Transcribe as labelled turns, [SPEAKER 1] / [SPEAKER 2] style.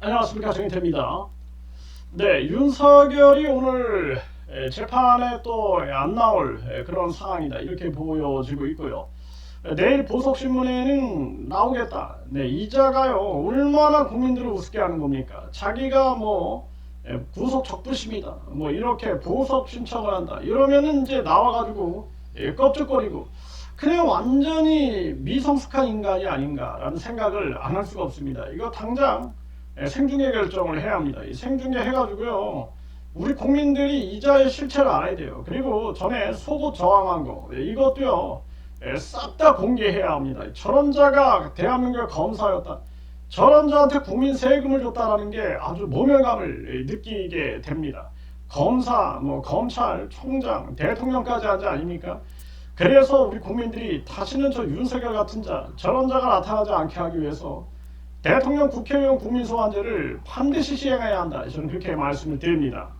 [SPEAKER 1] 안녕하십니까 정인태입니다. 네, 윤석열이 오늘 에, 재판에 또 안 나올 에, 그런 상황이다 이렇게 보여지고 있고요. 에, 내일 보석신문에는 나오겠다. 네, 이자가요 얼마나 국민들을 우습게 하는 겁니까? 자기가 뭐 에, 구속 적부심이다. 뭐 이렇게 보석 신청을 한다. 이러면은 이제 나와가지고 에, 껍죽거리고 그냥 완전히 미성숙한 인간이 아닌가라는 생각을 안 할 수가 없습니다. 이거 당장 예, 생중계 결정을 해야 합니다. 이 생중계 해가지고요. 우리 국민들이 이자의 실체를 알아야 돼요. 그리고 전에 속옷 저항한 거 예, 이것도요. 싹 다 공개해야 합니다. 저런 자가 대한민국의 검사였다. 저런 자한테 국민 세금을 줬다라는 게 아주 모멸감을 예, 느끼게 됩니다. 검사, 뭐 검찰, 총장, 대통령까지 한 자 아닙니까? 그래서 우리 국민들이 다시는 저 윤석열 같은 자, 저런 자가 나타나지 않게 하기 위해서 대통령, 국회의원, 국민소환제를 반드시 시행해야 한다. 저는 그렇게 말씀을 드립니다.